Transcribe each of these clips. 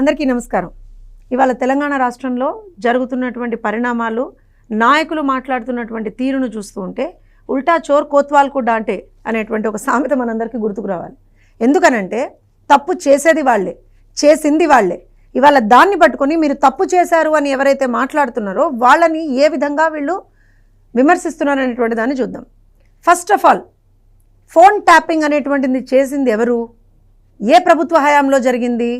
అందరికీ నమస్కారం. ఇవాళ తెలంగాణ రాష్ట్రంలో జరుగుతున్నటువంటి పరిణామాలు నాయకులు మాట్లాడుతున్నటువంటి తీరును చూస్తూ ఉంటే ఉల్టా చోర్ కోత్వాల్కు డాంటే అనేటువంటి ఒక సామెత మనందరికీ గుర్తుకు రావాలి. ఎందుకనంటే తప్పు చేసేది వాళ్ళే చేసింది వాళ్ళే. ఇవాళ దాన్ని పట్టుకొని మీరు తప్పు చేశారు అని ఎవరైతే మాట్లాడుతున్నారో వాళ్ళని ఏ విధంగా వీళ్ళు విమర్శిస్తున్నారు అనేటువంటి దాన్ని చూద్దాం. First of all phone tapping అనేటువంటిది చేసింది ఎవరు? ఏ ప్రభుత్వ హయాంలో జరిగింది?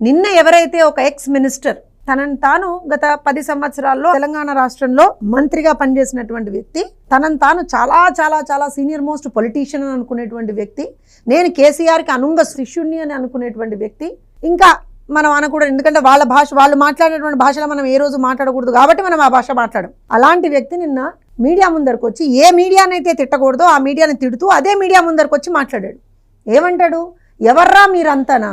నిన్న ఎవరైతే ఒక ఎక్స్ మినిస్టర్ తనను తాను గత పది సంవత్సరాల్లో తెలంగాణ రాష్ట్రంలో మంత్రిగా పనిచేసినటువంటి వ్యక్తి తనను తాను చాలా చాలా చాలా సీనియర్ మోస్ట్ పొలిటీషియన్ అని అనుకునేటువంటి వ్యక్తి నేను కేసీఆర్కి అనుంగ శిష్యుణ్ణి అని అనుకునేటువంటి వ్యక్తి ఇంకా మనం అనకూడదు ఎందుకంటే వాళ్ళ భాష వాళ్ళు మాట్లాడేటువంటి భాషలో మనం ఏ రోజు మాట్లాడకూడదు కాబట్టి మనం ఆ భాష మాట్లాడం అలాంటి వ్యక్తి నిన్న మీడియా ముందరకు వచ్చి ఏ మీడియానైతే తిట్టకూడదో ఆ మీడియాని తిడుతూ అదే మీడియా ముందరకు వచ్చి మాట్లాడాడు. ఏమంటాడు? ఎవర్రా మీరంతానా?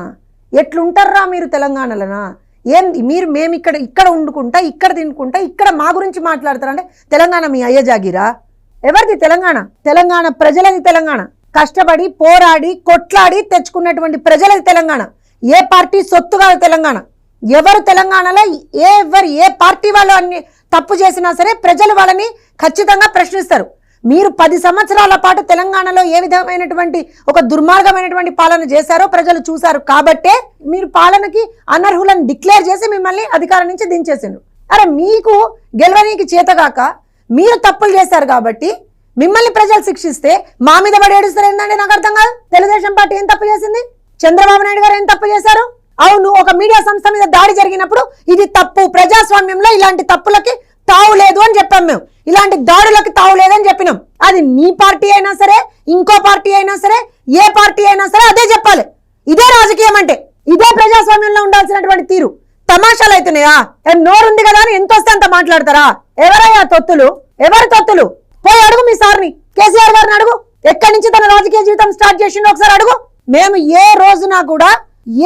ఎట్లుంటారా మీరు తెలంగాణలోనా? ఏం మీరు మేము ఇక్కడ ఇక్కడ వండుకుంటా ఇక్కడ తినుకుంటా ఇక్కడ మా గురించి మాట్లాడతారంటే తెలంగాణ మీ అయ్య జాగిరా? ఎవరిది తెలంగాణ? తెలంగాణ ప్రజలది తెలంగాణ. కష్టపడి పోరాడి కొట్లాడి తెచ్చుకున్నటువంటి ప్రజలది తెలంగాణ. ఏ పార్టీ సొత్తు కాదు తెలంగాణ. ఎవరు తెలంగాణలో ఏ ఎవరు ఏ పార్టీ వాళ్ళు అన్ని తప్పు చేసినా సరే ప్రజలు వాళ్ళని ఖచ్చితంగా ప్రశ్నిస్తారు. మీరు పది సంవత్సరాల పాటు తెలంగాణలో ఏ విధమైనటువంటి ఒక దుర్మార్గమైనటువంటి పాలన చేశారో ప్రజలు చూశారు. కాబట్టే మీరు పాలనకి అనర్హులను డిక్లేర్ చేసి మిమ్మల్ని అధికారం నుంచి దించేసిండ్రు. అరే మీకు గెలవనీకి చేతగాక మీరు తప్పులు చేశారు కాబట్టి మిమ్మల్ని ప్రజలు శిక్షిస్తే మా మీద పడి ఏడుస్తారు ఏంటంటే నాకు అర్థం కాదు. తెలుగుదేశం పార్టీ ఏం తప్పు చేసింది? చంద్రబాబు నాయుడు గారు ఏం తప్పు చేశారు? అవును ఒక మీడియా సంస్థ మీద దాడి జరిగినప్పుడు ఇది తప్పు. ప్రజాస్వామ్యంలో ఇలాంటి తప్పులకి తావు లేదు అని చెప్పాం మేము. ఇలాంటి దాడులకు తావు లేదని చెప్పినాం. అది మీ పార్టీ అయినా సరే ఇంకో పార్టీ అయినా సరే ఏ పార్టీ అయినా సరే అదే చెప్పాలి. ఇదే రాజకీయం అంటే ఇదే ప్రజాస్వామ్యంలో ఉండాల్సినటువంటి తీరు. తమాషాలు అవుతున్నాయా? ఏం నోరుంది కదా అని ఎంత వస్తే అంత మాట్లాడతారా? ఎవరయ్యా తొత్తులు? ఎవరు తొత్తులు? పోయి అడుగు మీ సార్ని. కేసీఆర్ గారిని అడుగు. ఎక్కడి నుంచి తన రాజకీయ జీవితం స్టార్ట్ చేసిండో ఒకసారి అడుగు. మేము ఏ రోజున కూడా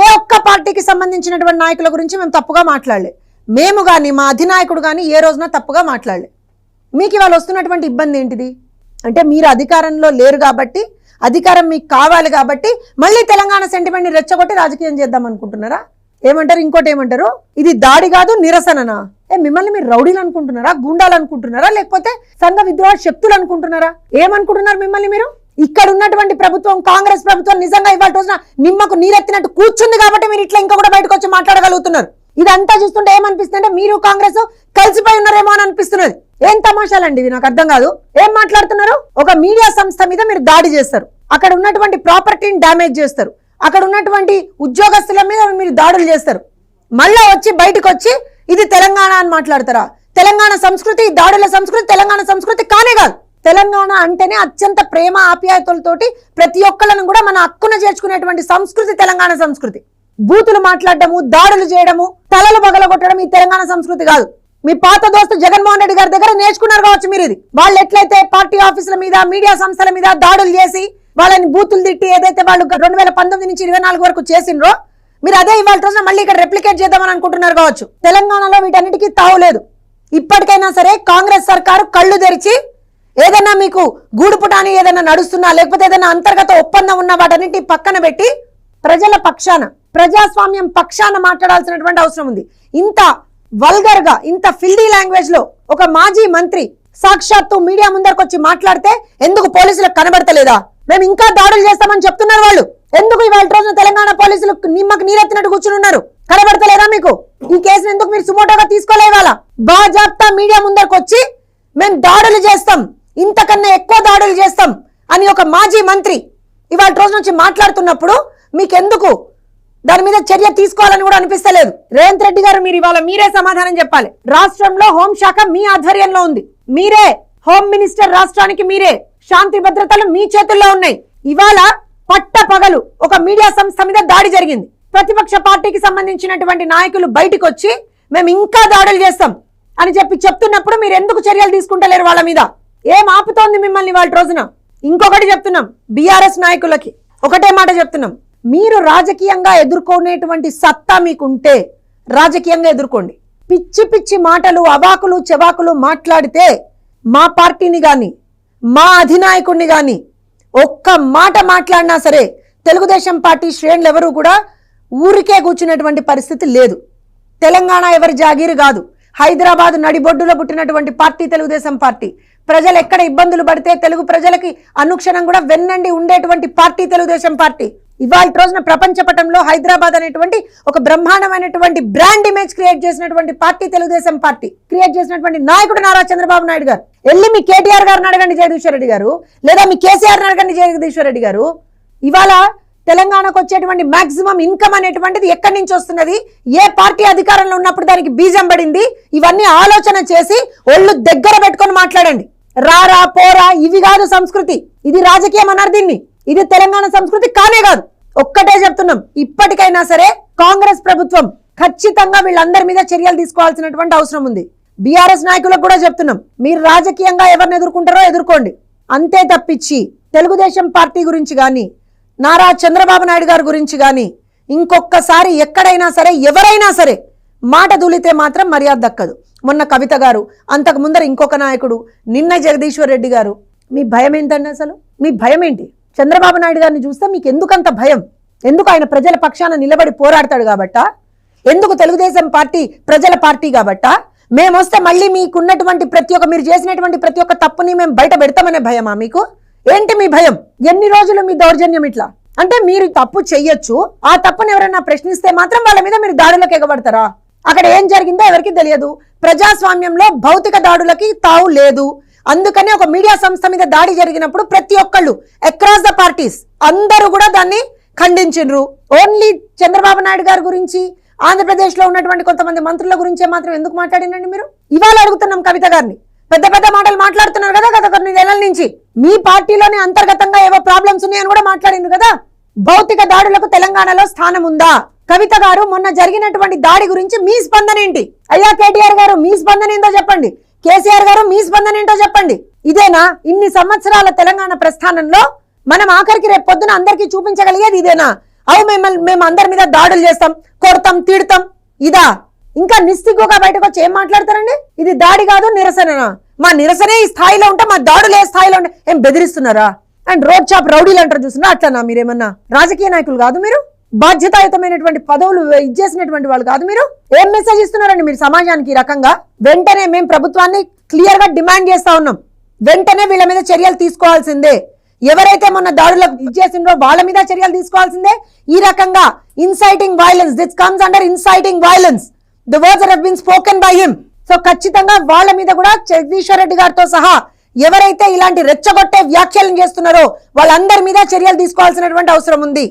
ఏ ఒక్క పార్టీకి సంబంధించినటువంటి నాయకుల గురించి మేము తప్పుగా మాట్లాడలేదు మేము కానీ మా అధినాయకుడు కానీ ఏ రోజున తప్పుగా మాట్లాడలే. మీకు ఇవాళ వస్తున్నటువంటి ఇబ్బంది ఏంటిది? అంటే మీరు అధికారంలో లేరు కాబట్టి అధికారం మీకు కావాలి కాబట్టి మళ్ళీ తెలంగాణ సెంటిమెంట్ని రెచ్చగొట్టి రాజకీయం చేద్దాం అనుకుంటున్నారా? ఏమంటారు? ఇంకోటి ఏమంటారు? ఇది దాడి కాదు నిరసననా? ఏ మిమ్మల్ని మీరు రౌడీలు అనుకుంటున్నారా? గుండాలు అనుకుంటున్నారా? లేకపోతే సంఘ విద్రోహ శక్తులు అనుకుంటున్నారా? ఏమనుకుంటున్నారు మిమ్మల్ని మీరు? ఇక్కడ ఉన్నటువంటి ప్రభుత్వం కాంగ్రెస్ ప్రభుత్వం నిజంగా ఇవాళ రోజున నిమ్మకు నీరెత్తినట్టు కూర్చుంది కాబట్టి మీరు ఇట్లా ఇంకా కూడా బయటకు వచ్చి మాట్లాడగలుగుతున్నారు. ఇదంతా చూస్తుంటే ఏమనిపిస్తుంది అంటే మీరు కాంగ్రెస్ కలిసిపోయి ఉన్నారేమో అని అనిపిస్తున్నది. ఏం తమాషాలండి ఇవి నాకు అర్థం కాదు. ఏం మాట్లాడుతున్నారు? ఒక మీడియా సంస్థ మీద మీరు దాడి చేస్తారు. అక్కడ ఉన్నటువంటి ప్రాపర్టీని డ్యామేజ్ చేస్తారు. అక్కడ ఉన్నటువంటి ఉద్యోగస్తుల మీద మీరు దాడులు చేస్తారు. మళ్ళా వచ్చి బయటకు వచ్చి ఇది తెలంగాణ అని మాట్లాడతారా? తెలంగాణ సంస్కృతి దాడుల సంస్కృతి తెలంగాణ సంస్కృతి కానే కాదు. తెలంగాణ అంటేనే అత్యంత ప్రేమ ఆప్యాయతలతోటి ప్రతి ఒక్కళ్ళను కూడా మన హక్కున చేర్చుకునేటువంటి సంస్కృతి తెలంగాణ సంస్కృతి. బూతులు మాట్లాడటము దాడులు చేయడము తలలు పగలగొట్టడం ఈ తెలంగాణ సంస్కృతి కాదు. మీ పాత దోస్తు జగన్మోహన్ రెడ్డి గారి దగ్గర నేర్చుకున్నారు కావచ్చు మీరు ఇది. వాళ్ళు ఎట్లయితే పార్టీ ఆఫీసుల మీద మీడియా సంస్థల మీద దాడులు చేసి వాళ్ళని బూతులు తిట్టి ఏదైతే వాళ్ళు రెండు వేల పంతొమ్మిది నుంచి ఇరవై నాలుగు వరకు చేసిండ్రో మీరు అదే ఇవాళ రోజున మళ్ళీ ఇక్కడ రెప్లికేట్ చేద్దామని అనుకుంటున్నారు కావచ్చు. తెలంగాణలో వీటన్నిటికీ తావులేదు ఇప్పటికైనా సరే కాంగ్రెస్ సర్కారు కళ్ళు తెరిచి ఏదైనా మీకు గూడుపుటాని ఏదైనా నడుస్తున్నా లేకపోతే ఏదైనా అంతర్గత ఒప్పందం ఉన్న వాటన్నిటి పక్కన పెట్టి ప్రజల పక్షాన ప్రజాస్వామ్యం పక్షాన మాట్లాడాల్సినటువంటి అవసరం ఉంది. ఇంత వల్గర్గా ఇంత ఫిల్డీ లాంగ్వేజ్లో ఒక మాజీ మంత్రి సాక్షాత్తు మీడియా ముందరకు వచ్చి మాట్లాడితే ఎందుకు పోలీసులకు కనబడతలేదా? మేము ఇంకా దాడులు చేస్తామని చెప్తున్నారు వాళ్ళు. ఎందుకు ఇవాళ రోజున తెలంగాణ పోలీసులు నిమ్మకు నీరెత్తినట్టు కూర్చుని ఉన్నారు? కనబడతలేదా మీకు? ఈ కేసును ఎందుకు మీరు సుమోటోగా తీసుకోలే ఇవాళ? బాజాప్తా మీడియా ముందరకు వచ్చి మేము దాడులు చేస్తాం. ఇంతకన్నా ఎక్కువ దాడులు చేస్తాం అని ఒక మాజీ మంత్రి ఇవాళ రోజు నుంచి మాట్లాడుతున్నప్పుడు మీకెందుకు? దాని మీద చర్య తీసుకోవాలని కూడా అనిపిస్తలేదు. రేవంత్ రెడ్డి గారు మీరు ఇవాళ మీరే సమాధానం చెప్పాలి. రాష్ట్రంలో హోంశాఖ మీ ఆధ్వర్యంలో ఉంది. మీరే. హోమ్ మినిస్టర్ రాష్ట్రానికి మీరే. శాంతి భద్రతలు మీ చేతుల్లో ఉన్నాయి. ఇవాళ పట్ట పగలు ఒక మీడియా సంస్థ మీద దాడి జరిగింది. ప్రతిపక్ష పార్టీకి సంబంధించినటువంటి నాయకులు బయటకు వచ్చి మేము ఇంకా దాడులు చేస్తాం అని చెప్పి చెప్తున్నప్పుడు మీరు ఎందుకు చర్యలు తీసుకుంటలేరు వాళ్ళ మీద? ఏం ఆపుతోంది మిమ్మల్ని వాళ్ళ రోజున? ఇంకొకటి చెప్తున్నాం బీఆర్ఎస్ నాయకులకి. ఒకటే మాట చెప్తున్నాం మీరు రాజకీయంగా ఎదుర్కొనేటువంటి సత్తా మీకుంటే రాజకీయంగా ఎదుర్కోండి. పిచ్చి పిచ్చి మాటలు అవాకులు చెవాకులు మాట్లాడితే మా పార్టీని కానీ మా అధినాయకుడిని కానీ ఒక్క మాట మాట్లాడినా సరే తెలుగుదేశం పార్టీ శ్రేణులు ఎవరు కూడా ఊరికే కూర్చున్నటువంటి పరిస్థితి లేదు. తెలంగాణ ఎవరి జాగీరు కాదు. హైదరాబాద్ నడిబొడ్డులో పుట్టినటువంటి పార్టీ తెలుగుదేశం పార్టీ. ప్రజలు ఎక్కడ ఇబ్బందులు పడితే తెలుగు ప్రజలకి అనుక్షణం కూడా వెన్నండి ఉండేటువంటి పార్టీ తెలుగుదేశం పార్టీ. ఇవాళ రోజున ప్రపంచ పటంలో హైదరాబాద్ అనేటువంటి ఒక బ్రహ్మాండమైనటువంటి బ్రాండ్ ఇమేజ్ క్రియేట్ చేసినటువంటి పార్టీ తెలుగుదేశం పార్టీ. క్రియేట్ చేసినటువంటి నాయకుడు నారా చంద్రబాబు నాయుడు గారు. వెళ్ళి మీ కేటీఆర్ గారిని అడగండి జగదీశ్వర్ రెడ్డి గారు. లేదా మీ కేసీఆర్ అడగండి జగదీశ్వర్ రెడ్డి గారు. ఇవాళ తెలంగాణకు వచ్చేటువంటి మాక్సిమం ఇన్కమ్ అనేటువంటిది ఎక్కడి నుంచి వస్తున్నది? ఏ పార్టీ అధికారంలో ఉన్నప్పుడు దానికి బీజం పడింది? ఇవన్నీ ఆలోచన చేసి ఒళ్ళు దగ్గర పెట్టుకొని మాట్లాడండి. రారా పోరా ఇవి కాదు సంస్కృతి. ఇది రాజకీయం అన్నారు దీన్ని. ఇది తెలంగాణ సంస్కృతి కానే కాదు. ఒక్కటే చెప్తున్నాం ఇప్పటికైనా సరే కాంగ్రెస్ ప్రభుత్వం ఖచ్చితంగా వీళ్ళందరి మీద చర్యలు తీసుకోవాల్సినటువంటి అవసరం ఉంది. బీఆర్ఎస్ నాయకులకు కూడా చెప్తున్నాం మీరు రాజకీయంగా ఎవరిని ఎదుర్కొంటారో ఎదుర్కోండి. అంతే తప్పించి తెలుగుదేశం పార్టీ గురించి కానీ నారా చంద్రబాబు నాయుడు గారి గురించి కానీ ఇంకొకసారి ఎక్కడైనా సరే ఎవరైనా సరే మాట దూలితే మాత్రం మర్యాద దక్కదు. మొన్న కవిత గారు అంతకు ముందర ఇంకొక నాయకుడు నిన్న జగదీశ్వర్ రెడ్డి గారు. మీ భయం ఏంటండి అసలు? మీ భయం ఏంటి? చంద్రబాబు నాయుడు గారిని చూస్తే మీకు ఎందుకంత భయం? ఎందుకు ఆయన ప్రజల పక్షాన నిలబడి పోరాడతాడు కాబట్టా? ఎందుకు తెలుగుదేశం పార్టీ ప్రజల పార్టీ కాబట్టా? మేము వస్తే మళ్ళీ మీకున్నటువంటి ప్రతి ఒక్క మీరు చేసినటువంటి ప్రతి ఒక్క తప్పుని మేము బయట పెడతామనే భయమా మీకు? ఏంటి మీ భయం? ఎన్ని రోజులు మీ దౌర్జన్యం ఇట్లా? అంటే మీరు తప్పు చెయ్యొచ్చు ఆ తప్పుని ఎవరైనా ప్రశ్నిస్తే మాత్రం వాళ్ళ మీద మీరు దాడులకు ఎగబడతారా? అక్కడ ఏం జరిగిందో ఎవరికి తెలియదు. ప్రజాస్వామ్యంలో భౌతిక దాడులకి తావు లేదు. అందుకనే ఒక మీడియా సంస్థ మీద దాడి జరిగినప్పుడు ప్రతి ఒక్కళ్ళు అక్రాస్ ద పార్టీస్ అందరూ కూడా దాన్ని ఖండించిండ్రు ఓన్లీ చంద్రబాబు నాయుడు గారి గురించి ఆంధ్రప్రదేశ్లో ఉన్నటువంటి కొంతమంది మంత్రుల గురించే మాత్రం ఎందుకు మాట్లాడినండి మీరు? ఇవాళ అడుగుతున్నాం కవిత గారిని. పెద్ద పెద్ద మాటలు మాట్లాడుతున్నారు కదా గత కొన్ని నెలల నుంచి. మీ పార్టీలోనే అంతర్గతంగా ఏవో ప్రాబ్లమ్స్ ఉన్నాయని కూడా మాట్లాడింది కదా. భౌతిక దాడులకు తెలంగాణలో స్థానం ఉందా? కవిత గారు మొన్న జరిగినటువంటి దాడి గురించి మీ స్పందన ఏంటి? అయ్యా కేటీఆర్ గారు మీ స్పందన ఏందో చెప్పండి. కేసీఆర్ గారు మీ స్పందన ఏంటో చెప్పండి. ఇదేనా? ఇన్ని సంవత్సరాల తెలంగాణ ప్రస్థానంలో మనం ఆఖరికి రేపు పొద్దున అందరికీ చూపించగలిగేది ఇదేనా? అవు మిమ్మల్ని మేము అందరి మీద దాడులు చేస్తాం కొడతాం తిడతాం. ఇదా? ఇంకా నిస్తిగ్గుగా బయటకు వచ్చి ఏం మాట్లాడతారండి? ఇది దాడి కాదు నిరసననా? మా నిరసనే ఈ స్థాయిలో ఉంటే మా దాడులు ఏ స్థాయిలో ఉంటే ఏం బెదిరిస్తున్నారా? అండ్ రోడ్ చాప్ రౌడీలు అంటారు చూస్తున్నా అట్లనా మీరేమన్నా? రాజకీయ నాయకులు కాదు మీరు? బాధ్యతాయుతమైనటువంటి పదవులు ఇచ్చేసినటువంటి వాళ్ళు కాదు మీరు. ఏం మెసేజ్ ఇస్తున్నారండి మీరు సమాజానికి ఈ రకంగా? వెంటనే మేము ప్రభుత్వాన్ని క్లియర్గా డిమాండ్ చేస్తా ఉన్నాం. వెంటనే వీళ్ళ మీద చర్యలు తీసుకోవాల్సిందే. ఎవరైతే మొన్న దాడులకు ఇచ్చేసిండ్రో వాళ్ళ మీద చర్యలు తీసుకోవాల్సిందే. ఈ రకంగా inciting violence this comes under inciting violence the words have been spoken by him so ఖచ్చితంగా వాళ్ళ మీద కూడా జగదీశ్వర్ రెడ్డి గారితో సహా ఎవరైతే ఇలాంటి రెచ్చగొట్టే వ్యాఖ్యలను చేస్తున్నారో వాళ్ళందరి మీద చర్యలు తీసుకోవాల్సినటువంటి అవసరం ఉంది.